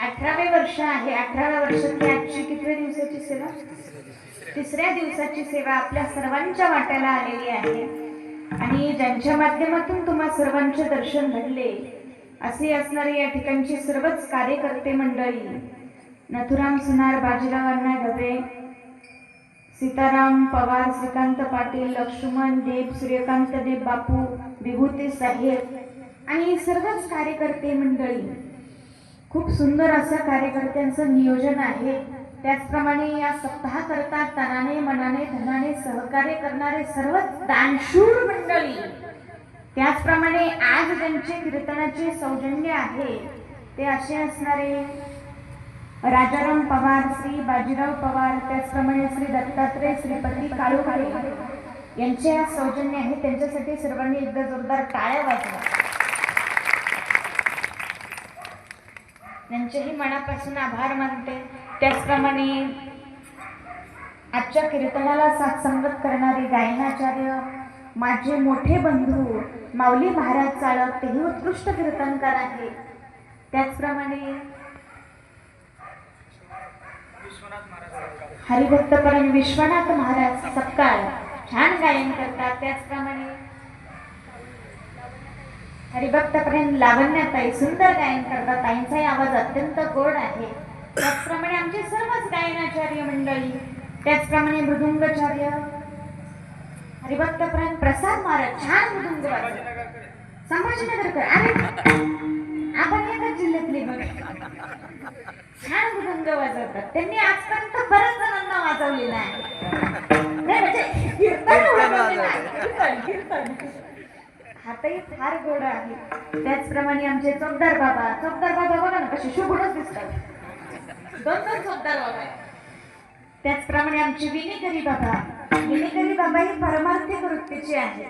अठरावे वर्ष आहे. अठराव्या वर्षातली म्हणजे आजची कितव्या दिवसाची सेवा? तिसऱ्या दिवसाची सेवा आपल्या सर्वांच्या वाट्याला आलेली आहे. आणि ज्यांच्या माध्यमातून तुम्हा सर्वांचे दर्शन घडले असे असणारे या ठिकाणची सर्वच कार्यकर्ते मंडळी नथुराम सुनार बाजीराव अण्णा ढबे सीताराम पवार श्रीकांत पाटील लक्ष्मण देव सूर्यकांत देव बापू विभूती साहेब आणि सर्वच कार्यकर्ते मंडळी खूप सुंदर असं कार्यकर्त्यांचं नियोजन आहे. त्याचप्रमाणे या सप्ताहाकरता तनाने मनाने धनाने सहकार्य करणारे सर्वच दानशूर मंडळी. त्याचप्रमाणे आज ज्यांचे कीर्तनाचे सौजन्य आहे ते असे असणारे राजाराम पवार श्री बाजीराव पवार त्याचप्रमाणे श्री दत्तात्रय श्रीपती काळू काळे यांचे आज सौजन्य आहे. त्यांच्यासाठी सर्वांनी एकदा जोरदार टाळ्या वाजवा. त्यांचेही मनापासून आभार मानते. त्याचप्रमाणे आजच्या कीर्तनाला साथ संगत करणारे गायनाचार्य माझे मोठे बंधू माऊली महाराज चाळक तेही उत्कृष्ट कीर्तनकार आहे. त्याचप्रमाणे हरिभक्तपरण विश्वनाथ महाराज सकाळ छान गायन करतात. त्याचप्रमाणे हरिभक्तपर्यंत लावण्याताई सुंदर गायन करतात. ताईंचाही आवाज अत्यंत गोड आहे. त्याचप्रमाणे आमचे सर्वच गायनाचार्य मंडळी त्याचप्रमाणे मृदुंगाचार्य हरिभक्तपर्यंत प्रसाद महाराज छान मृदुंग संभाजीनगरकर अरे आपण एकाच जिल्ह्यातले बघ. छान मृदुंग वाजवतात. त्यांनी आजपर्यंत बऱ्याच जणांना वाजवलेला आहे. म्हणजे कीर्तन वाजवलेलं आहे. कीर्तन, कीर्तन. हातही फार गोड आहे. त्याचप्रमाणे आमचे चौकदार बाबा चौकदार बाबा बघा ना कसे शुभुडच दिसतात. दोन दोन चौकदार बाबा. त्याचप्रमाणे आमचे विनेकरी बाबा. विनेकरी बाबा ही परमार्थिक वृत्तीचे आहे.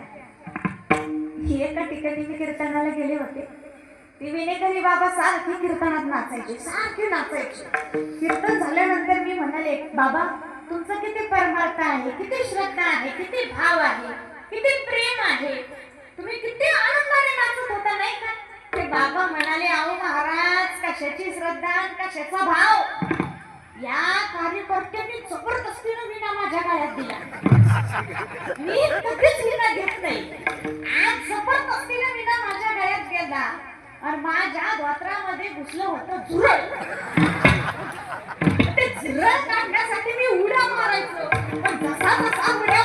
ही एका ठिकाणी मी कीर्तनाला गेले होते. ती विनेकरी बाबा सारखी कीर्तनात नाचायचे सारखे नाचायचे. कीर्तन झाल्यानंतर मी म्हणाले बाबा तुमचं किती परमार्थ आहे किती श्रद्धा आहे किती भाव आहे किती प्रेम आहे. तुम्ही किती आनंदाने नाचत होता नाही का? ते बाबा म्हणाले अहो महाराज कशाची श्रद्धा कशाचा भाव? या कार्यकर्त्यांनी जबरदस्तीनं विना माझ्या गळ्यात दिला. मी कधीच विना घेत नाही. आज जबरदस्तीनं विना माझ्या गळ्यात गेला. आणि माझ्या धोत्रामध्ये घुसलं होतं झुरळ. ते झुरळ काढण्यासाठी मी उड्या मारायचो. पण जसा जसा उड्या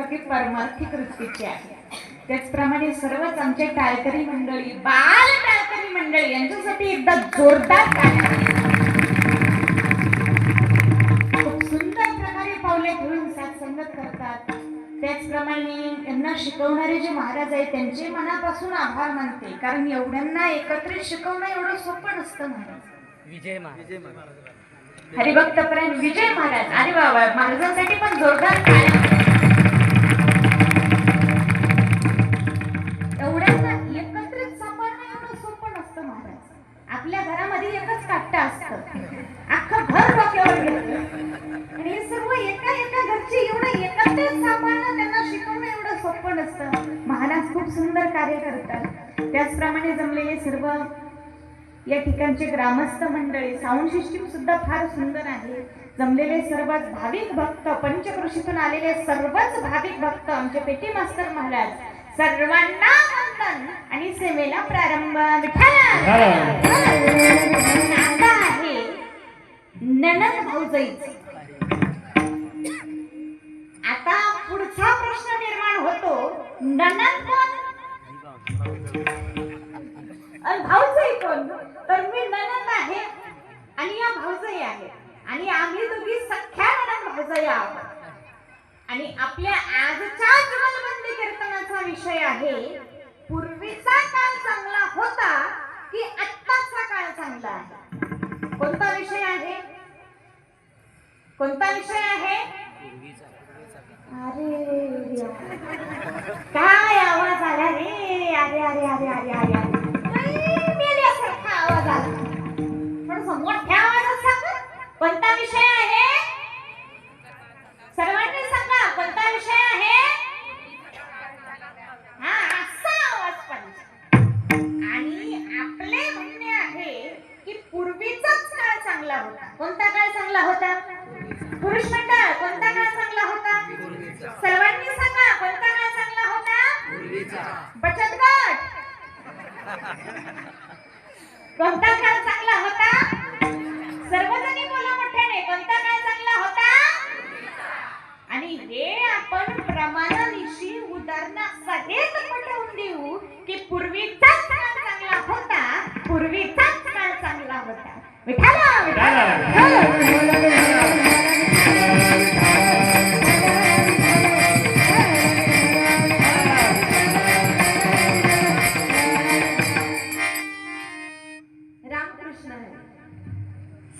बाकी परमार्थिक वृत्तीची आहे. त्याचप्रमाणे सर्वच आमचे टाळकरी मंडळी बाल टाळकरी मंडळी यांच्यासाठी एकदा जोरदार. खूप सुंदर प्रकारे पावले घेऊन साथसंगत करतात. त्याचप्रमाणे यांना शिकवणारे जे महाराज आहेत त्यांचे मनापासून आभार मानते. कारण एवढ्यांना एकत्रित शिकवणं एवढं सोपं नसतं महाराज विजय महाराज. हरिभक्तपर्यंत विजय महाराज. अरे बाबा महाराजांसाठी पण जोरदार नसतं महाराज खूप सुंदर कार्य करतात. त्याचप्रमाणे जमलेले सर्व या ठिकाणचे ग्रामस्थ मंडळी साऊंड सिस्टीम सुद्धा फार सुंदर आहे. जमलेले सर्वच भाविक भक्त पंचकृषीतून आलेले सर्वच भाविक भक्त आमचे पेटी मास्तर महाराज सर्वांना वंदन. आणि सेवेला प्रारंभ. आहे. ननद भाऊजाईच. पुढचा प्रश्न निर्माण होतो ननद कोण आणि कोण? तर मी ननद आहे आणि या भाऊजाई आहे. आणि आम्ही दोघी सख्या ननद भाऊजाई आहोत. आणि आपल्या आजच्या जुगलबंदी कीर्तनाचा विषय आहे पूर्वीचा काळ चांगला होता की आत्ताचा काळ चांगला आहे? कोणता विषय आहे? कोणता विषय आहे? अरे काय आवाज आला रे? अरे अरे अरे अरे अरे अरे. मेल्यासारखा आवाज आला. थोडस मोठ्या आवाजात सांगा. कोणता विषय आहे? सर्वांनी सांगा कोणता विषय आहे?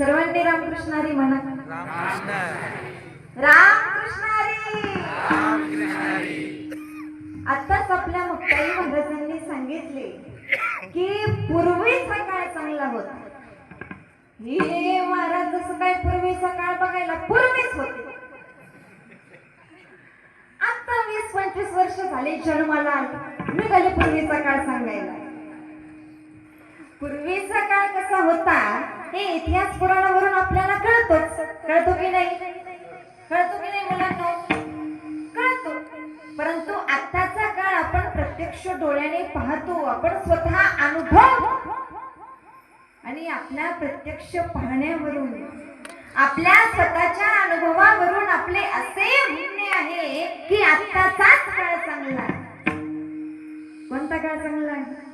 सर्वांनी रामकृष्ण हरी म्हणा. रामकृष्ण. हरी आताच आपल्या मुक्ताई महाराजांनी सांगितले की पूर्वीचा काळ चांगला होता. हे महाराज जसं काय पूर्वीचा काळ बघायला पूर्वीच होते. आता वीस पंचवीस वर्ष झाले जन्माला आले. निघाले पूर्वीचा काळ सांगायला. पूर्वीचा काळ कसा होता हे इतिहास पुराणावरून आपल्याला कळतोच. कळतो की नाही? कळतो की नाही मुलांनो? कळतो. परंतु आत्ताचा काळ आपण प्रत्यक्ष डोळ्याने पाहतो. आपण स्वतः अनुभव आणि आपल्या प्रत्यक्ष पाहण्यावरून आपल्या स्वतःच्या अनुभवावरून आपले असे म्हणणे आहे की आत्ताचाच काळ चांगला आहे. कोणता काळ चांगला आहे?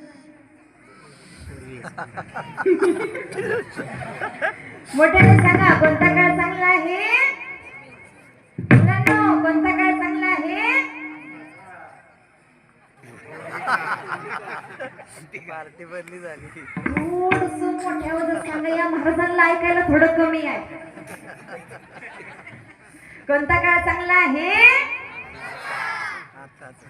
मोठ्याने सांगा कोणता काळ चांगला आहे? मुलांनो कोणता काळ चांगला आहे? पार्टी बदली झाली. थोडस मोठ्या आवाजात सांगा या महाराजांना ऐकायला थोडं कमी आहे. कोणता काळ चांगला आहे आताच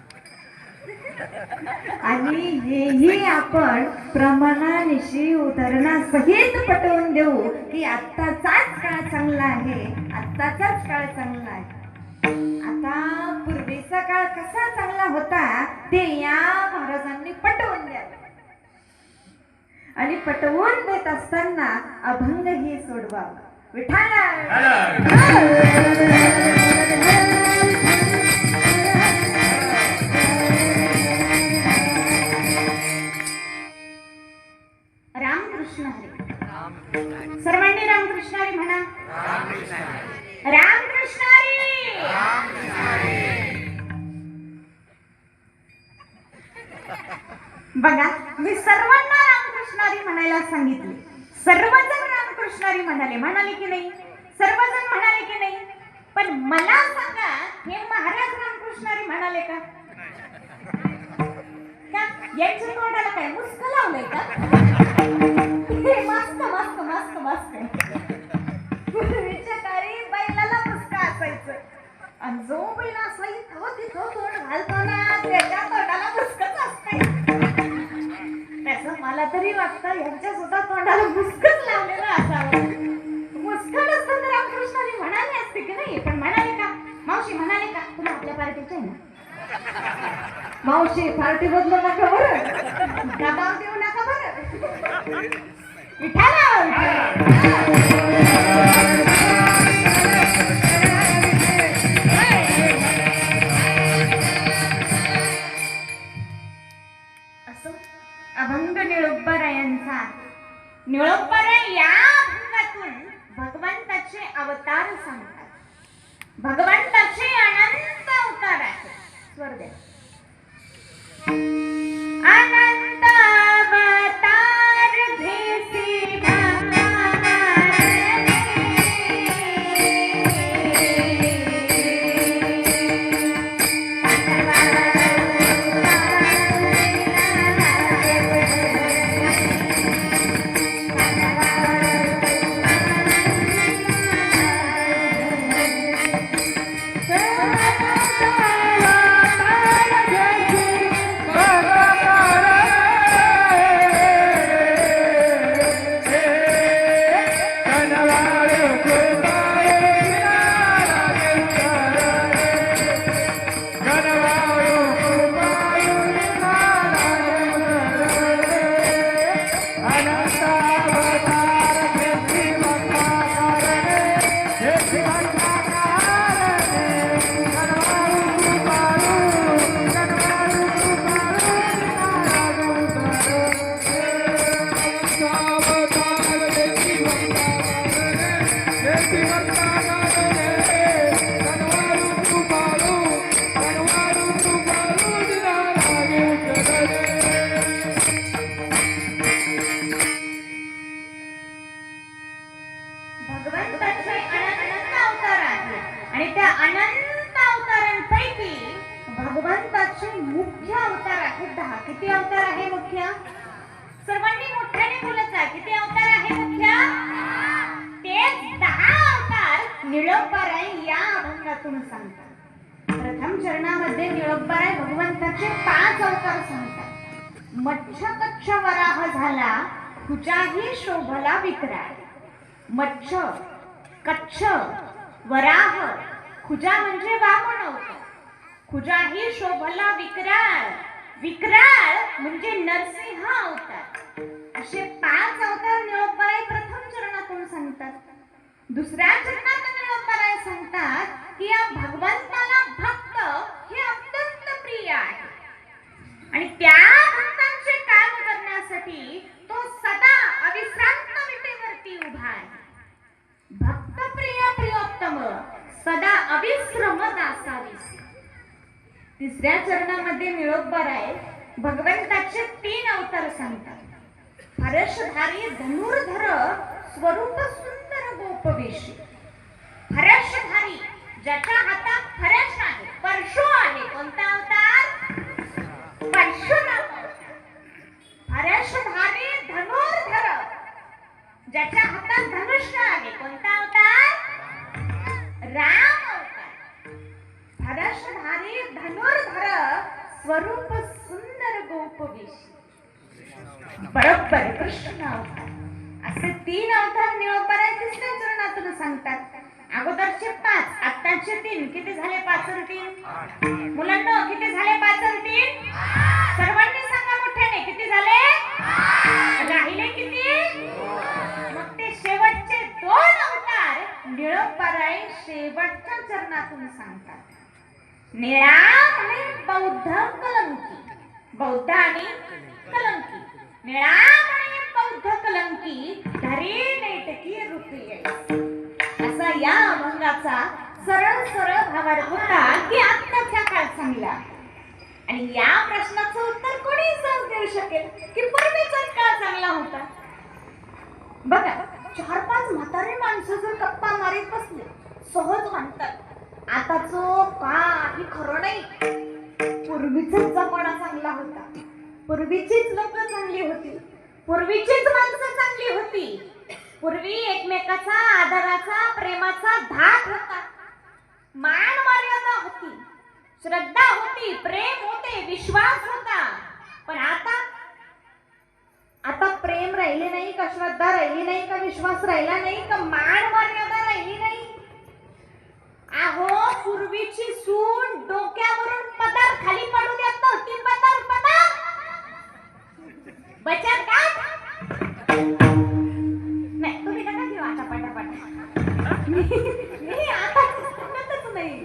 आणि हेही आपण प्रमाणानिशी उदाहरणासहित पटवून देऊ की आत्ताचाच काळ चांगला आहे. आत्ताचाच काळ चांगला आहे. आता पूर्वीचा काळ कसा चांगला होता ते या महाराजांनी पटवून द्या. आणि पटवून देत असताना अभंग ही सोडवा विठाला आणि जो बैल इथं तिथं तोंड घालतो ना त्याच्या तोंडाला मुस्कच असते तसं मला तरी वाटतं यांच्या सुद्धा तोंडाला मुस्कच लावलेलं असावं. मुस्क असतं तर रामकृष्णाने म्हणाले असते की नाही पण म्हणाले का? मावशी म्हणाले का? तुला आपल्या पार्टीचे आहे ना? मावशी पार्टी बदलू नका बरं. दबाव देऊ नका बरं. विठाला यांचा. निळोब्बारा या अभंगातून भगवंताचे अवतार सांगतात. भगवान अवतार या अभंगातून सांगतात. प्रथम चरणामध्ये निळंबराय भगवंताचे पाच अवतार सांगतात. मच्छ कच्छ वराह झाला तुझ्याही शोभला विक्राय मच्छ कच्छ वराह खुजा म्हणजे वामन अवतार. खुजाही शोभला विक्राळ विक्राळ म्हणजे नरसिंह अवतार. असे पाच अवतार निळोपराय प्रथम चरणातून सांगतात. दुसऱ्या चरणात निळंबराय सांगतात की या भगवंताला भक्त हे अत्यंत प्रिय आहे. आणि त्या भक्तांचे काम करण्यासाठी तो सदा अविश्रांत विटेवरती उभा आहे. भक्त प्रिय प्रियोत्तम सदा अविश्रम दासावीस तिसऱ्या चरणामध्ये निळोबराय भगवंताचे तीन अवतार सांगतात. हर्षधारी धनुर्धर स्वरूप सुंदर फरशधारी ज्याच्या हातात फरश आहे परशु आहे. कोणता अवतार? परशुराम फरशधारी धनुर्धर ज्याच्या हातात धनुष्य आहे. कोणता अवतार? राम अवतार. हर्षधारी धनुर्धर स्वरूप सुंदर गोपवेशी. बरोबर कृष्ण अवतार. असे तीन अवतार निळोपराय तिसऱ्या चरणातून सांगतात. अगोदरचे पाच आत्ताचे तीन. किती झाले पाच तीन? मुलांना किती झाले पाच तीन? सर्वांनी सांगा मोठ्याने किती झाले? राहिले किती? मग ते शेवटचे दोन अवतार निळोपराय शेवटच्या चरणातून सांगतात. निळा आणि बौद्ध कलंकी. बौद्ध आणि कलंकी. निळा आणि बौद्ध कलंकी धरी नेटकी रुपये. असा या अभंगाचा सरळ सरळ भावार्थ होता की आत्ताच्या काळ चांगला आणि या प्रश्नाचं उत्तर कोणी सहज देऊ शकेल की पूर्वीचाच काळ चांगला होता? बघा चार पाच म्हातारे माणसं जर गप्पा मारीत बसले सहज म्हणतात आताच काही खरं नाही पूर्वीचाच जमाना चांगला होता. पूर्वीचीच लोक चांगली होती. पूर्वीचीच माणसं चांगली होती. पूर्वी एकमेकाचा आदराचा प्रेमाचा धाक होता. मान मर्यादा होती. श्रद्धा होती प्रेम होते विश्वास होता. पण आता आता प्रेम राहिले नाही का? श्रद्धा राहिली नाही का? विश्वास राहिला नाही का? मान मर्यादा राहिली नाही. अहो पूर्वीची सून डोक्यावरून पदार खाली पडू देत नव्हती. पदार पदार! बचत गट नाही तुम्ही नका घेऊ आता पटापट. मी आता नाही.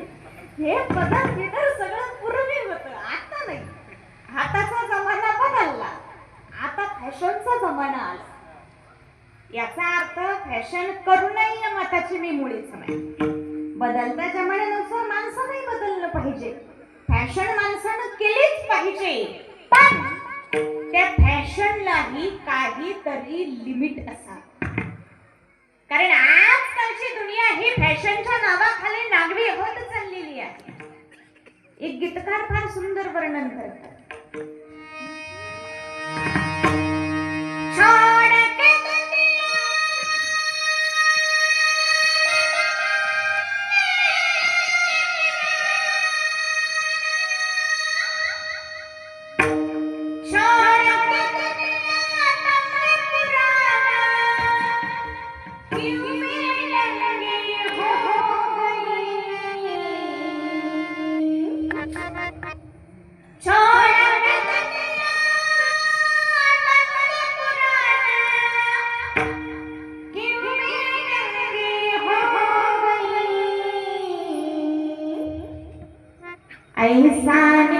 हे बदल बिदल सगळं पूर्वी होतं आता नाही. हाताचा जमाना बदलला. आता फॅशनचा जमाना आला. याचा अर्थ फॅशन करूनही या मताची मी मुळीच नाही. बदलत्या जमान्यानुसार माणसांनाही बदललं पाहिजे. फॅशन माणसानं केलीच पाहिजे. त्या फॅशनलाही काहीतरी लिमिट असा कारण आजकालची दुनिया ही फॅशनच्या नावाखाली नागरी होत चाललेली आहे. एक गीतकार फार सुंदर वर्णन करतात. 零三、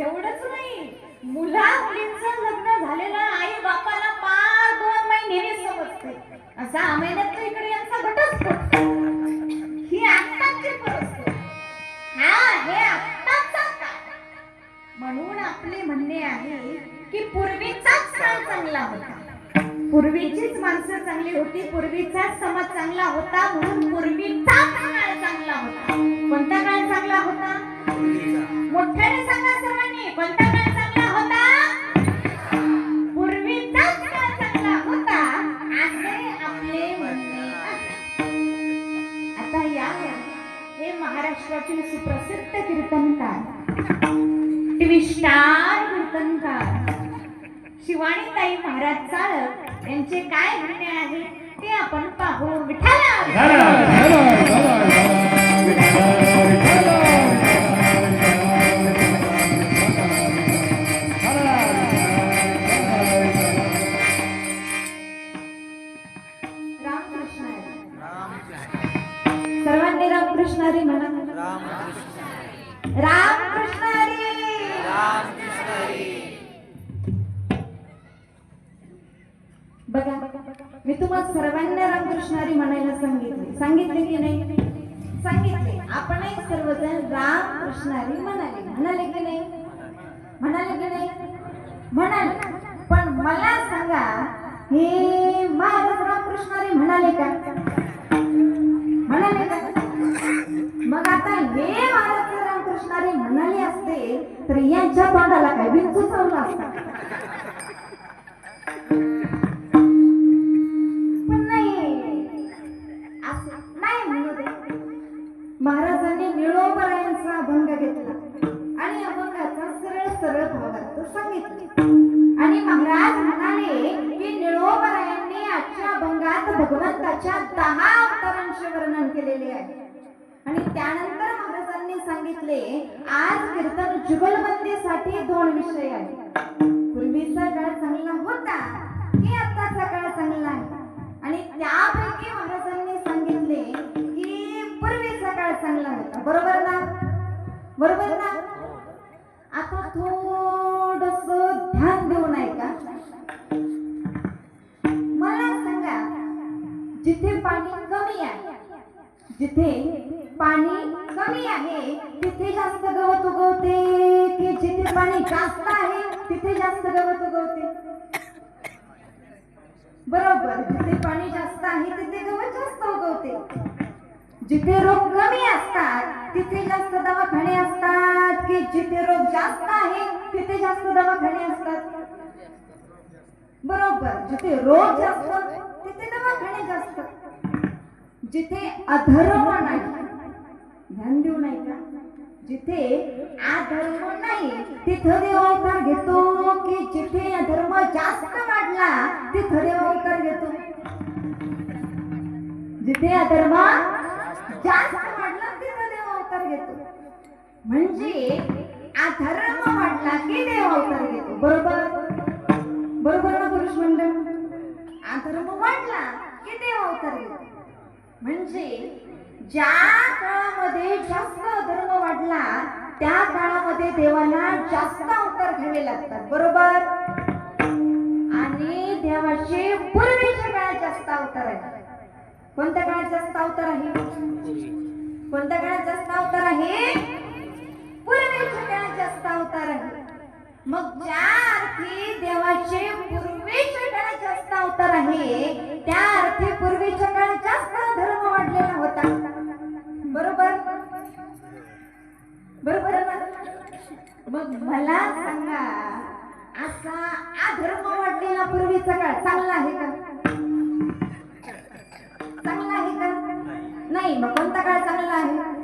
एवढंच नाही. मुला मुलींचं लग्न झालेलं आई बापाला पाच दोन महिने समजते. असा महिन्यात तो इकडे यांचा घटस्फोट. ही आत्ताची परिस्थिती. हा हे आत्ताचा काळ. म्हणून आपले म्हणणे आहे की पूर्वीचाच काळ चांगला होता. पूर्वीचीच माणसं चांगली होती पूर्वीचाच समाज चांगला होता म्हणून पूर्वीचाच काळ चांगला होता. कोणता काळ चांगला होता? मोठ्याने सांगा आता या हे महाराष्ट्रातील सुप्रसिद्ध कीर्तनकार टीव्ही कीर्तनकार शिवाणीताई महाराज चाळक यांचे काय म्हणणे आहे ते आपण पाहू विठाला तुम्हा सर्वांना रामकृष्णारी म्हणायला सांगितले. सांगितले की नाही? सांगितले. आपणही सर्वजण राम कृष्णारी म्हणाले. म्हणाले की नाही? म्हणाले की नाही? म्हणाले. पण मला सांगा हे महाराज रामकृष्णारी म्हणाले का? म्हणाले का? मग आता हे महाराज रामकृष्णारी रामकृष्ण म्हणाले असते तर यांच्या तोंडाला काय विंचू चावला असता? आज कीर्तन जुगलबंदीसाठी दोन विषय आहेत. पूर्वीचा काळ चांगला होता की आताचा काळ चांगला आहे. आणि त्यापैकी महाराजांनी सांगितले की पूर्वीचा काळ चांगला होता. बरोबर ना? बरोबर ना? आता थोडस ध्यान देऊ नये का मला सांगा जिथे पाणी कमी आहे जिथे पाणी कमी आहे तिथे जास्त गवत उगवते. की जिथे पाणी जास्त आहे तिथे जास्त गवत उगवते. बरोबर जिथे पाणी जास्त आहे तिथे गवत जास्त उगवते. जिथे रोग कमी असतात तिथे जास्त दवाखाने असतात. की जिथे रोग जास्त आहे तिथे जास्त दवाखाने असतात. बरोबर जिथे रोग जास्त तिथे दवाखाने जास्त. जिथे अधर्म नाही ध्यान देऊ नाही का? जिथे अधर्म नाही तिथं देव अवतार घेतो की जिथे अधर्म जास्त वाढला तिथं देव अवतार घेतो. जिथे अधर्म जास्त वाढला तिथं देव अवतार घेतो. म्हणजे अधर्म वाढला की देव अवतार घेतो. बरोबर? बरोबर ना पुरुष मंडळ? अधर्म वाढला की देव अवतार घेतो. म्हणजे ज्या काळामध्ये जास्त धर्म वाढला त्या काळामध्ये देवाला जास्त अवतार घ्यावे लागतात बरोबर? आणि देवाचे पूर्वीच्या काळात जास्त अवतार आहे कोणत्या काळात जास्त अवतार आहे कोणत्या काळात जास्त अवतार आहे पूर्वीच्या काळात जास्त अवतार आहे मग ज्या अर्थी देवाचे पूर्वीच्या काळात जास्त अवतार आहे त्या अर्थी पूर्वीच्या काळात जास्त धर्म वाढलेला होता. बरोबर? बरोबर मग मला सांगा असा आधर्म वाढलेला पूर्वीचा काळ चांगला आहे का? चांगला आहे का? नाही मग कोणता काळ चांगला आहे?